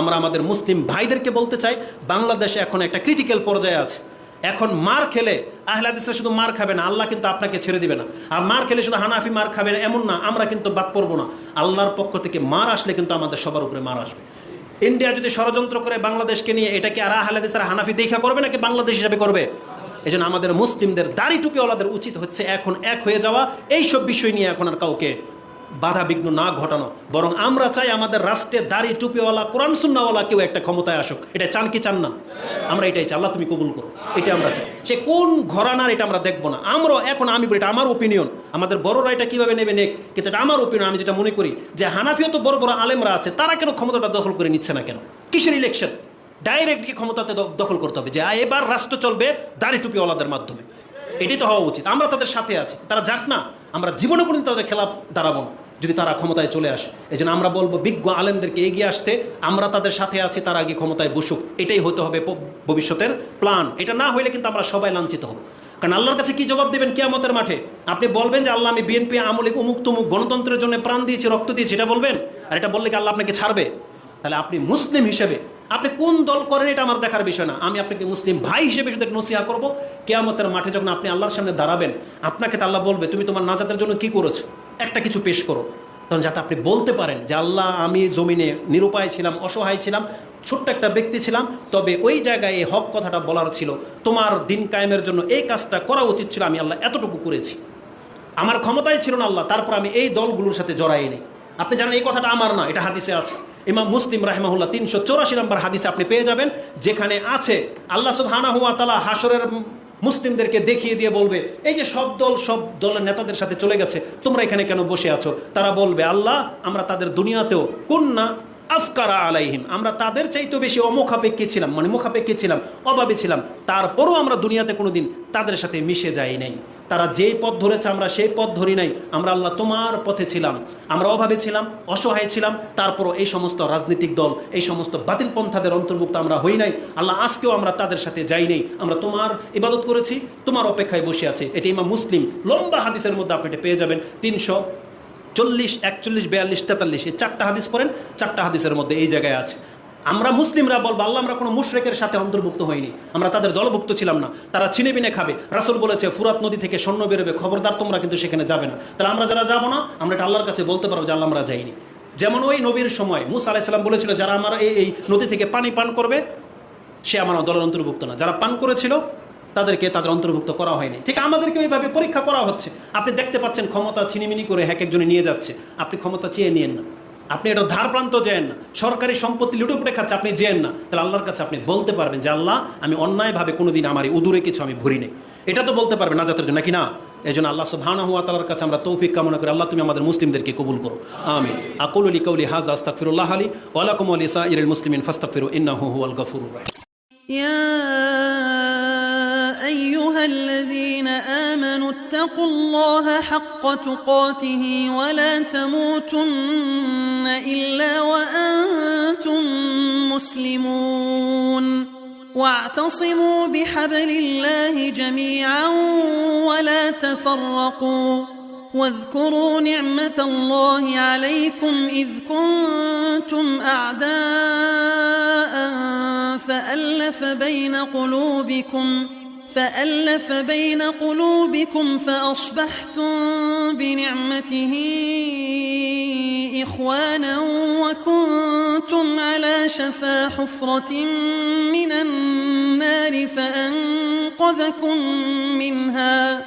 আমরা আমাদের মুসলিম ভাইদেরকে বলতে চাই, বাংলাদেশে এখন একটা ক্রিটিক্যাল পর্যায়ে আছে। এখন মার খেলে আহলাদিসরা শুধু মার খাবে না, আল্লাহ কিন্তু আপনাকে ছেড়ে দিবে না। আর মার খেলে শুধু হানাফি মার খাবে না, এমন না, আমরা কিন্তু বাদ পড়ব না। আল্লাহর পক্ষ থেকে মার আসলে কিন্তু আমাদের সবার উপরে মার আসবে। ইন্ডিয়া যদি ষড়যন্ত্র করে বাংলাদেশকে নিয়ে এটাকে আর আহলাদিসরা হানাফি দেখা করবে নাকি বাংলাদেশ হিসাবে করবে? এই আমাদের মুসলিমদের দাড়ি টুপিওয়ালাদের উচিত হচ্ছে এখন এক হয়ে যাওয়া। এইসব বিষয় নিয়ে এখন আর কাউকে বাধা বিঘ্ন না ঘটানো। বরং আমরা চাই আমাদের রাষ্ট্রে দাড়ি টুপিওয়ালা কোরআন সুন্নাওয়ালা কেউ একটা ক্ষমতায় আসুক। এটা চান কি চান না? আমরা এটাই চাই। আল্লাহ তুমি কবুল করো। এটা আমরা চাই। সে কোন ঘরানার এটা আমরা দেখব না। আমরা এখন আমি বলি, এটা আমার ওপিনিয়ন আমাদের বড়রা এটা কীভাবে নেবে নেক? কিন্তু এটা আমার ওপিনিয়ন আমি যেটা মনে করি যে হানাফিও তো বড় বড় আলেমরা আছে তারা কেন ক্ষমতাটা দখল করে নিচ্ছে না কেন? কিসের ইলেকশন ডাইরেক্ট কি ক্ষমতাতে দখল করতে হবে? যে এবার রাষ্ট্র চলবে দাড়ি টুপিওয়ালাদের মাধ্যমে। এটাই তো হওয়া উচিত। আমরা তাদের সাথে আছি। তারা যাক না। আমরা জীবনে কোনোদিন তাদের খেলাফ দাঁড়াবো না। যদি তারা ক্ষমতায় চলে আসে। এই জন্য আমরা বলব, বিজ্ঞ আলেমদেরকে এগিয়ে আসতে আমরা তাদের সাথে আছি, তারা আগে ক্ষমতায় বসুক। এটাই হতে হবে ভবিষ্যতের প্ল্যান এটা না হইলে কিন্তু আমরা সবাই লাঞ্ছিত হব। কারণ আল্লাহর কাছে কি জবাব দেবেন কিয়ামতের মাঠে? আপনি বলবেন যে, আল্লাহ, আমি বিএনপি আমলিক উমুক তুমুক গণতন্ত্রের জন্য প্রাণ দিয়েছি, রক্ত দিয়েছি। এটা বলবেন? আর এটা বললে কি আল্লাহ আপনাকে ছাড়বে? তাহলে আপনি মুসলিম হিসেবে, আপনি কোন দল করেন এটা আমার দেখার বিষয় না। আমি আপনাকে মুসলিম ভাই হিসেবে শুধু নসিহা করব। কেয়ামতের মাঠে যখন আপনি আল্লাহর সামনে দাঁড়াবেন, আপনাকে তো আল্লাহ বলবে, তুমি তোমার নাজাতের জন্য কি করেছ? একটা কিছু পেশ করো। তখন যাতে আপনি বলতে পারেন যে, আল্লাহ, আমি জমিনে নিরুপায় ছিলাম, অসহায় ছিলাম, ছোট্ট একটা ব্যক্তি ছিলাম, তবে ওই জায়গায় এই হক কথাটা বলার ছিল। তোমার দিন কায়েমের জন্য এই কাজটা করা উচিত ছিল, আমি আল্লাহ এতটুকু করেছি। আমার ক্ষমতাই ছিল না আল্লাহ, তারপর আমি এই দলগুলোর সাথে জড়াই নেই আপনি জানেন, এই কথাটা আমার না, এটা হাদিসে আছে। ইমাম মুসলিম রাহমাহুল্লাহ তিনশো চৌরাশি নম্বর হাদিসে আপনি পেয়ে যাবেন, যেখানে আছে, আল্লাহ সুবহানা হুয়া তালা হাসরের মুসলিমদেরকে দেখিয়ে দিয়ে বলবে, এই যে সব দল, সব দলের নেতাদের সাথে চলে গেছে, তোমরা এখানে কেন বসে আছো? তারা বলবে, আল্লাহ, আমরা তাদের দুনিয়াতেও কন্যা আফকারা আলাইহিম, আমরা তাদের চাইতে বেশি অমুখাপেক্ষী ছিলাম মানে মুখাপেক্ষী ছিলাম, অভাবে ছিলাম। তারপরও আমরা দুনিয়াতে কোনোদিন তাদের সাথে মিশে যাই নাই। তারা যেই পথ ধরেছে, আমরা সেই পথ ধরি নাই। আমরা আল্লাহ তোমার পথে ছিলাম। আমরা অভাবে ছিলাম, অসহায় ছিলাম, তারপরও এই সমস্ত রাজনৈতিক দল, এই সমস্ত বাতিল পন্থাদের অন্তর্ভুক্ত আমরা হই নাই। আল্লাহ আজকেও আমরা তাদের সাথে যাই নাই। আমরা তোমার ইবাদত করেছি, তোমার অপেক্ষায় বসে আছে। এটি ইমাম মুসলিম লম্বা হাদিসের মধ্যে আপনি পেয়ে যাবেন। তিনশো চল্লিশ, একচল্লিশ, বিয়াল্লিশ, তেতাল্লিশ, এই চারটা হাদিস পড়েন, চারটা হাদিসের মধ্যে এই জায়গায় আছে। আমরা মুসলিমরা বলব, আল্লাহ আমরা কোনো মুশরেকের সাথে অন্তর্ভুক্ত হইনি। আমরা তাদের দলভুক্ত ছিলাম না। তারা চিনে বিনে খাবে। রাসুল বলেছে, ফুরাত নদী থেকে স্বর্ণ বেরোবে। খবরদার তোমরা কিন্তু সেখানে যাবে না। তাহলে আমরা যারা যাব না, আমরা এটা আল্লাহর কাছে বলতে পারব যে, আল্লাহ আমরা যাইনি। যেমন ওই নবীর সময় মুসা আলাইসাল্লাম বলেছিল, যারা আমার এই এই নদী থেকে পানি পান করবে, সে আমার দলের অন্তর্ভুক্ত না। যারা পান করেছিল, তাদেরকে তাদের অন্তর্ভুক্ত করা হয়নি। ঠিক আমাদেরকে ওইভাবে পরীক্ষা করা হচ্ছে। আপনি দেখতে পাচ্ছেন ক্ষমতা ছিনিমিনি করে হ্যাক একজনে নিয়ে যাচ্ছে। আপনি ক্ষমতা চেয়ে নিয়েন না। আপনি এটা ধার প্রান্ত যেন না সরকারি সম্পত্তি লুটুপুটে খাচ্ছে আপনি যেন না তাহলে আল্লাহর কাছে আপনি বলতে পারবেন যে আল্লাহ আমি অন্যায়ভাবে কোনোদিন আমার এই উদূরে কিছু আমি ভরি নেই এটা তো বলতে পারবেন না যাতে নাকি না এই জন্য আল্লাহ সুবহানাহু ওয়া তাআলার কাছে আমরা তৌফিক কামনা করি আল্লাহ তুমি আমাদের মুসলিমদেরকে কবুল করো আমিন আকুলু লিকাউলি হাযা আস্তাগফিরুল্লাহ আলি ওয়া লাকুম ওয়া লিসাইরিল মুসলিমিন ফাস্তাগফিরু ইন্নাহু হুয়াল গফুরুর রাহিম يا أيها الذين آمنوا اتقوا الله حق تقاته ولا تموتن إلا وأنتم مسلمون. واعتصموا بحبل الله جميعا ولا تفرقوا. واذكروا نعمة الله عليكم إذ كنتم أعداء فألف بين قلوبكم فألف بين قلوبكم فأصبحتم بنعمته إخوانا وكنتم على شفا حفرة من النار فأنقذكم منها.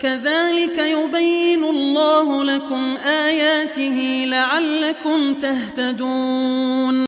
كذلك يبين الله لكم آياته لعلكم تهتدون.